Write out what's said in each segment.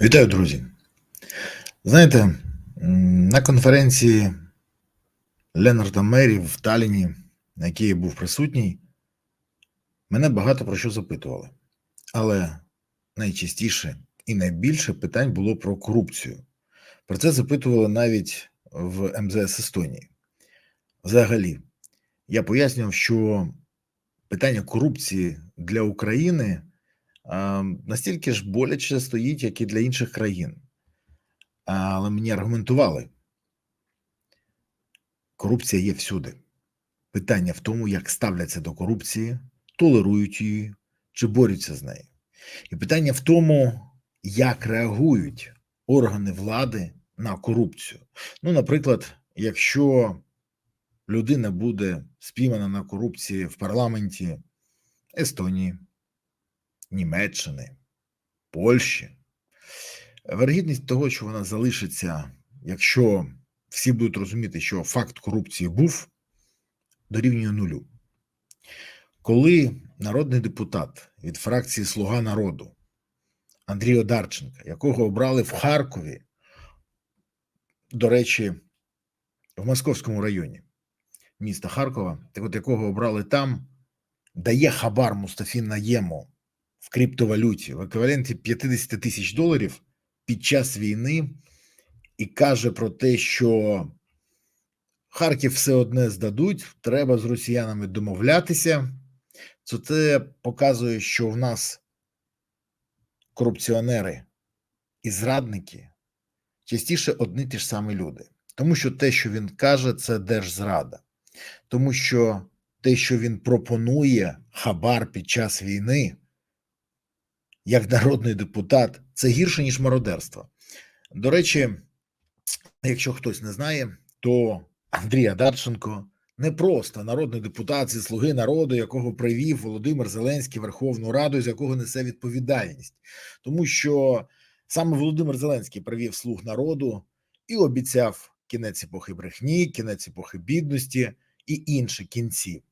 Вітаю, друзі. Знаєте, на конференції Ленарда Мері в Талліні, на якій я був присутній, мене багато про що запитували. Але найчастіше і найбільше питань було про корупцію. Про це запитували навіть в МЗС Естонії. Взагалі, я пояснював, що питання корупції для України настільки ж боляче стоїть, як і для інших країн. Але мені аргументували: корупція є всюди. Питання в тому, як ставляться до корупції, толерують її чи борються з нею. І питання в тому, як реагують органи влади на корупцію. Ну, наприклад, якщо людина буде спіймана на корупції в парламенті Естонії, Німеччини, Польщі, вергідність того, що вона залишиться, якщо всі будуть розуміти, що факт корупції був, дорівнює нулю. Коли народний депутат від фракції Слуга народу Андрій Одарченка, якого обрали в Харкові, до речі, в Московському районі міста Харкова, так от якого обрали там, дає хабар Мустафі Наєму в криптовалюті в еквіваленті 50 тисяч доларів під час війни і каже про те, що Харків все одне здадуть, треба з росіянами домовлятися. То це показує, що в нас корупціонери і зрадники частіше одні ті ж самі люди. Тому що те, що він каже, це держзрада, тому що те, що він пропонує хабар під час війни, як народний депутат, це гірше, ніж мародерство. До речі, якщо хтось не знає, то Андрій Адарченко не просто народний депутат зі слуги народу, якого привів Володимир Зеленський Верховну Раду, з якого несе відповідальність, тому що саме Володимир Зеленський привів слуг народу і обіцяв кінець епохи брехні, кінець епохи бідності і інші кінці.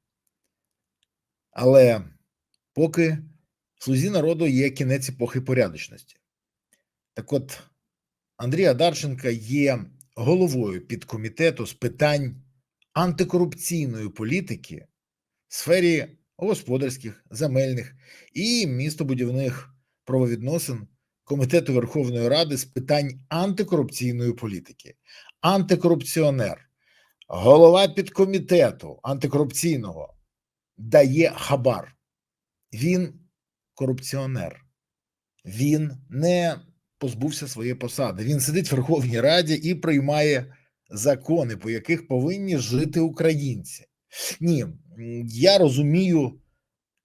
Але поки слузі народу є кінець епохи порядочності. Так от Андрій Адарченка є головою підкомітету з питань антикорупційної політики в сфері господарських, земельних і містобудівних правовідносин Комітету Верховної Ради з питань антикорупційної політики, антикорупціонер, голова підкомітету антикорупційного дає хабар. Він корупціонер, він не позбувся своєї посади. Він сидить в Верховній Раді і приймає закони, по яких повинні жити українці. Ні, я розумію,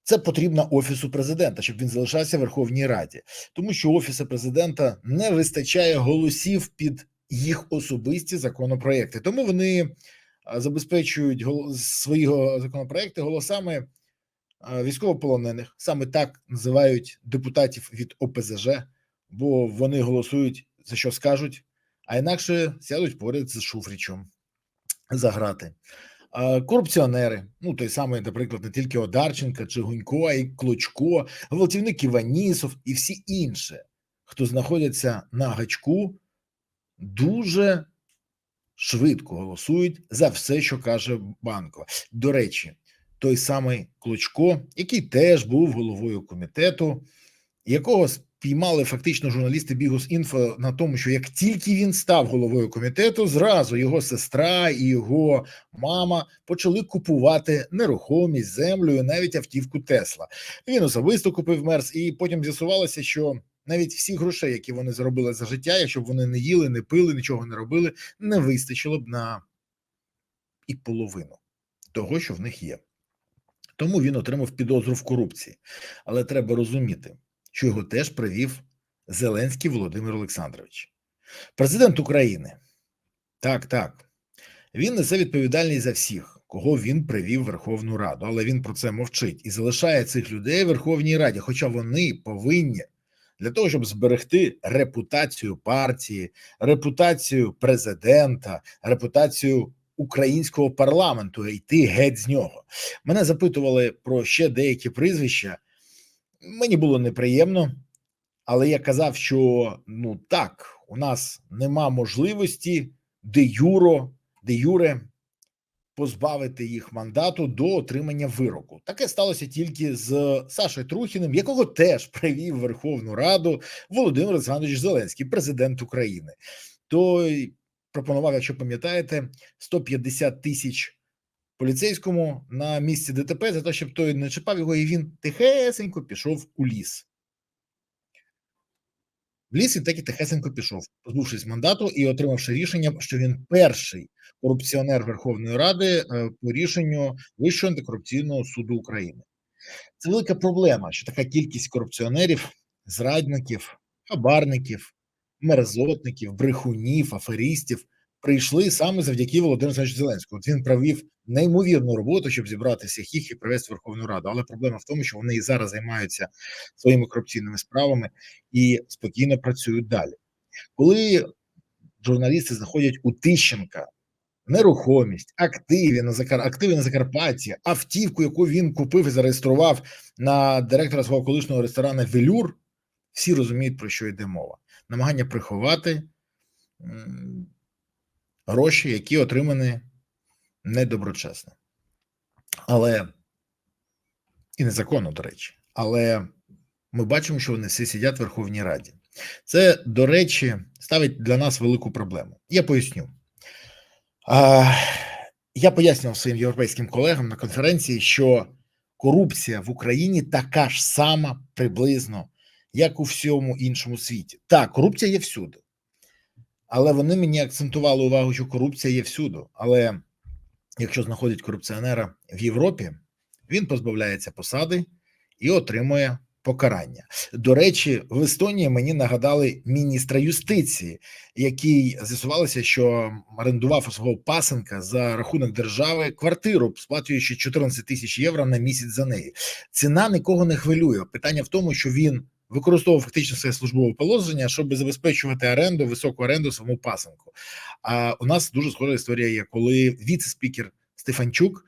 це потрібно офісу президента, щоб він залишався в Верховній Раді, тому що офісу президента не вистачає голосів під їх особисті законопроекти. Тому вони забезпечують свої законопроекти голосами військовополонених. Саме так називають депутатів від ОПЗЖ, бо вони голосують за що скажуть, а інакше сядуть поряд з Шуфрічем за грати. Корупціонери, ну той самий, наприклад, не тільки Одарченка чи Гунько, а й Клочко, гвалтівник Іванісов і всі інші, хто знаходяться на гачку, дуже швидко голосують за все, що каже Банкова. До речі, той самий Клочко, який теж був головою комітету, якого спіймали фактично журналісти Бігус.Інфо на тому, що як тільки він став головою комітету, зразу його сестра і його мама почали купувати нерухомість, землю, і навіть автівку Тесла. Він особисто купив мерс, і потім з'ясувалося, що навіть всіх грошей, які вони заробили за життя, якщо б вони не їли, не пили, нічого не робили, не вистачило б на і половину того, що в них є. Тому він отримав підозру в корупції. Але треба розуміти, що його теж привів Зеленський Володимир Олександрович, президент України. Так, так. Він несе відповідальність за всіх, кого він привів в Верховну Раду, але він про це мовчить і залишає цих людей в Верховній Раді, хоча вони повинні для того, щоб зберегти репутацію партії, репутацію президента, репутацію українського парламенту і йти геть з нього. Мене запитували про ще деякі прізвища. Мені було неприємно, Але я казав, що ну так, у нас нема можливості де юро, де юре позбавити їх мандату до отримання вироку. Таке сталося тільки з Сашою Трухіним, якого теж привів Верховну Раду Володимир Олександрович Зеленський, президент України. Той пропонував, якщо пам'ятаєте, 150 тисяч поліцейському на місці ДТП за те, щоб той не чіпав його, і він тихесенько пішов у ліс. В ліс він так і тихесенько пішов, позбувшись мандату і отримавши рішення, що він перший корупціонер Верховної Ради е, по рішенню Вищого антикорупційного суду України. Це велика проблема, що така кількість корупціонерів, зрадників, хабарників, мерзотників, брехунів, аферістів прийшли саме завдяки Володимиру Зеленському. От він провів неймовірну роботу, щоб зібрати всіх їх і привести в Верховну Раду. Але проблема в тому, що вони і зараз займаються своїми корупційними справами і спокійно працюють далі. Коли журналісти знаходять у Тищенка нерухомість, активи на Закар... активи на Закарпатті, автівку, яку він купив і зареєстрував на директора свого колишнього ресторану Велюр, всі розуміють, про що йде мова. Намагання приховати гроші, які отримані недоброчесно. Але і незаконно, до речі. Але ми бачимо, що вони всі сидять в Верховній Раді. Це, до речі, ставить для нас велику проблему. Я поясню. А, Я пояснював своїм європейським колегам на конференції, що корупція в Україні така ж сама приблизно, як у всьому іншому світі. Так, корупція є всюди. Але вони мені акцентували увагу, що корупція є всюди. Але якщо знаходять корупціонера в Європі, він позбавляється посади і отримує покарання. До речі, в Естонії мені нагадали міністра юстиції, який з'ясувалося, що орендував у свого пасенка за рахунок держави квартиру, сплачуючи 14 тисяч євро на місяць за неї. Ціна нікого не хвилює. Питання в тому, що він використовував фактично своє службове положення, щоб забезпечувати оренду, високу оренду своєму пасенку. А у нас дуже схожа історія є, коли віце-спікер Стефанчук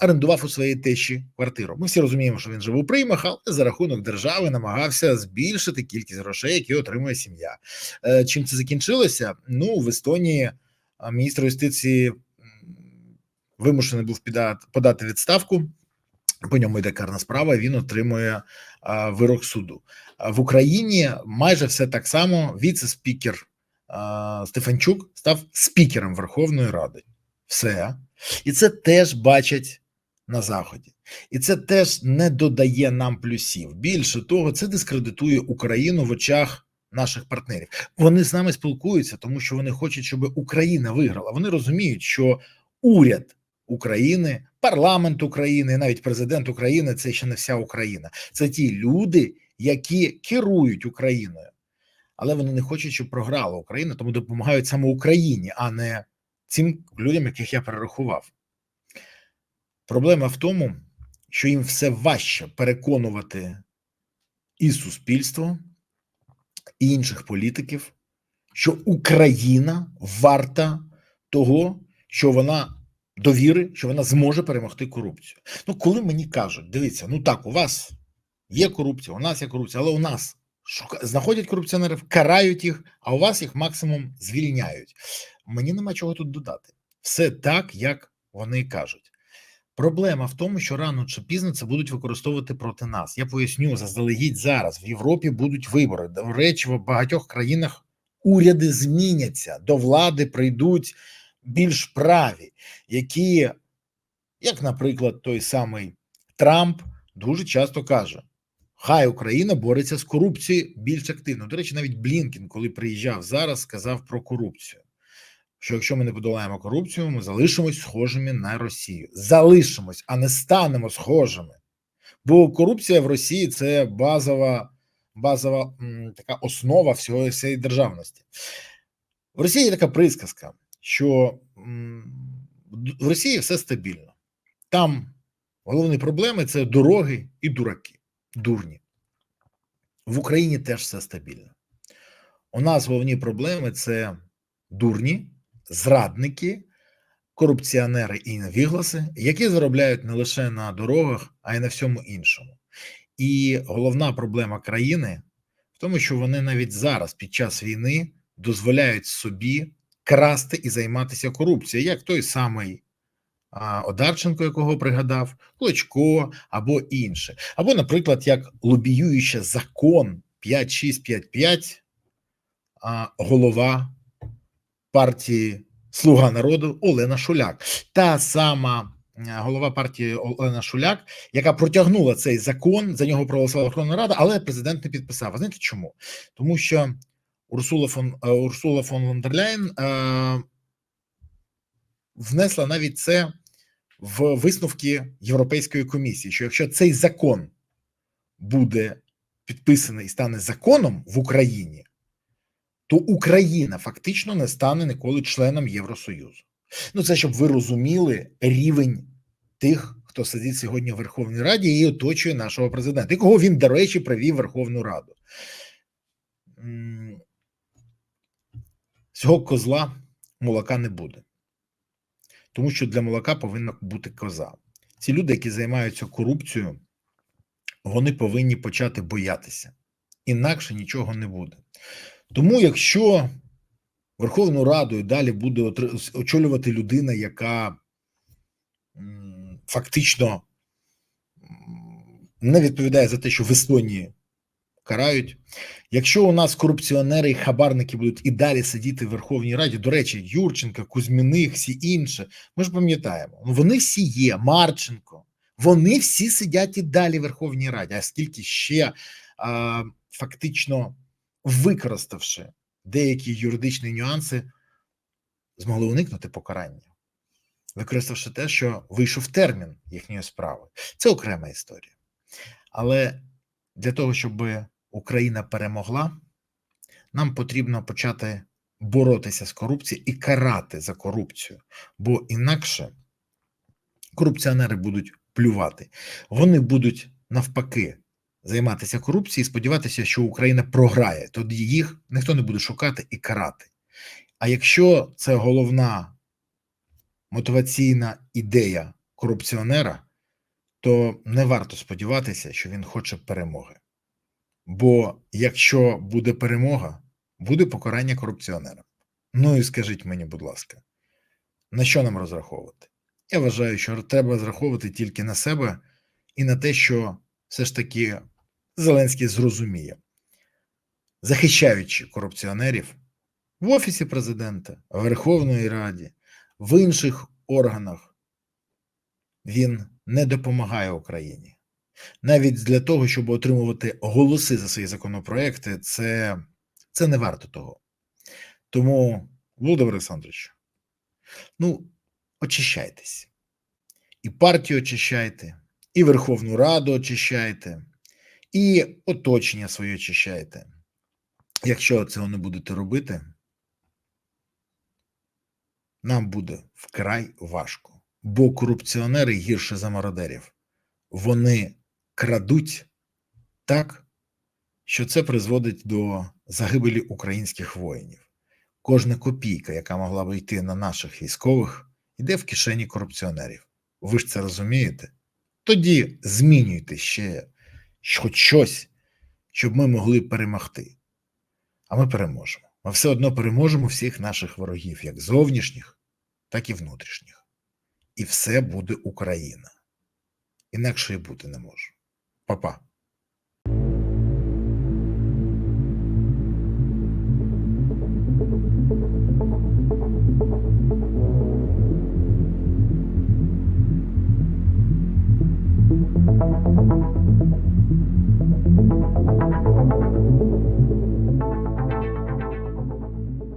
орендував у своєї тещі квартиру. Ми всі розуміємо, що він живе у приймах, але за рахунок держави намагався збільшити кількість грошей, які отримує сім'я. Е, чим це закінчилося? Ну в Естонії міністр юстиції вимушений був подати відставку. По ньому йде карна справа. Він отримує а, вирок суду в Україні. Майже все так само. Віце-спікер Стефанчук став спікером Верховної Ради. Все і це теж бачать на заході, і це теж не додає нам плюсів. Більше того, це дискредитує Україну в очах наших партнерів. Вони з нами спілкуються, тому що вони хочуть, щоб Україна виграла. Вони розуміють, що уряд України, парламент України, навіть президент України це ще не вся Україна. Це ті люди, які керують Україною, але вони не хочуть, щоб програла Україна, тому допомагають саме Україні, а не цим людям, яких я перерахував. Проблема в тому, що їм все важче переконувати і суспільство, і інших політиків, що Україна варта того, що вона довіри, що вона зможе перемогти корупцію. Ну, коли мені кажуть, дивіться, ну так, у вас є корупція, у нас є корупція, але у нас шука... знаходять корупціонерів, карають їх, а у вас їх максимум звільняють. Мені нема чого тут додати. Все так, як вони кажуть. Проблема в тому, що рано чи пізно це будуть використовувати проти нас. Я поясню заздалегідь зараз. В Європі будуть вибори. До речі, в багатьох країнах уряди зміняться, до влади прийдуть більш праві, які, як, наприклад, той самий Трамп дуже часто каже: Хай Україна бореться з корупцією більш активно. До речі, навіть Блінкін, коли приїжджав зараз, сказав про корупцію що якщо ми не подолаємо корупцію, ми залишимось схожими на Росію. Залишимось, а не станемо схожими. Бо корупція в Росії це базова базова м, така основа всього цієї державності. В Росії є така присказка, що в Росії все стабільно. Там головні проблеми це дороги і дураки, дурні. В Україні теж все стабільно. У нас головні проблеми це дурні, зрадники, корупціонери і невігласи, які заробляють не лише на дорогах, а й на всьому іншому. І головна проблема країни в тому що вони навіть зараз, під час війни, дозволяють собі красти і займатися корупцією, як той самий Одарченко, якого пригадав, Клочко або інше. Або, наприклад, як лобіюючи закон 5655, а, голова партії Слуга народу Олена Шуляк, та сама е, голова партії Олена Шуляк, яка протягнула цей закон, за нього проголосувала Верховна Рада, але президент не підписав. А знаєте чому? Тому що Урсула фон е, Урсула фон Ландерляєн е, внесла навіть це в висновки Європейської комісії, що якщо цей закон буде підписаний і стане законом в Україні, то Україна фактично не стане ніколи членом Євросоюзу. Ну це щоб ви розуміли рівень тих, хто сидить сьогодні в Верховній Раді і оточує нашого президента, і кого він, до речі, привів Верховну Раду. Цього козла молока не буде, тому що для молока повинна бути коза. Ці люди, які займаються корупцією, вони повинні почати боятися, інакше нічого не буде. Тому, якщо Верховну Раду і далі буде очолювати людина, яка фактично не відповідає за те, що в Естонії карають. Якщо у нас корупціонери і хабарники будуть і далі сидіти в Верховній Раді, до речі, Юрченка, Кузьміних, всі інші, ми ж пам'ятаємо, вони всі є, Марченко, вони всі сидять і далі в Верховній Раді, а скільки ще а, фактично використавши деякі юридичні нюанси, змогли уникнути покарання, використавши те, що вийшов термін їхньої справи. Це окрема історія. Але для того, щоб Україна перемогла, нам потрібно почати боротися з корупцією і карати за корупцію, бо інакше корупціонери будуть плювати, вони будуть навпаки займатися корупцією і сподіватися, що Україна програє, тоді їх ніхто не буде шукати і карати. А якщо це головна мотиваційна ідея корупціонера, то не варто сподіватися, що він хоче перемоги. Бо якщо буде перемога, буде покарання корупціонерам. Ну і скажіть мені, будь ласка, на що нам розраховувати? Я вважаю, що треба розраховувати тільки на себе і на те, що все ж таки Зеленський зрозуміє, захищаючи корупціонерів в Офісі президента, в Верховної Раді, в інших органах, він не допомагає Україні. Навіть для того, щоб отримувати голоси за свої законопроекти, це, це не варто того. Тому, Володимир Олександрович, ну, очищайтесь. І партію очищайте, і Верховну Раду очищайте і оточення своє очищаєте. Якщо цього не будете робити, нам буде вкрай важко, бо корупціонери гірше за мародерів. Вони крадуть так, що це призводить до загибелі українських воїнів. Кожна копійка, яка могла б йти на наших військових, йде в кишені корупціонерів. Ви ж це розумієте? Тоді змінюйте ще хоч щось, щоб ми могли перемогти. А ми переможемо. Ми все одно переможемо всіх наших ворогів, як зовнішніх, так і внутрішніх. І все буде Україна. Інакше і бути не може. Papá.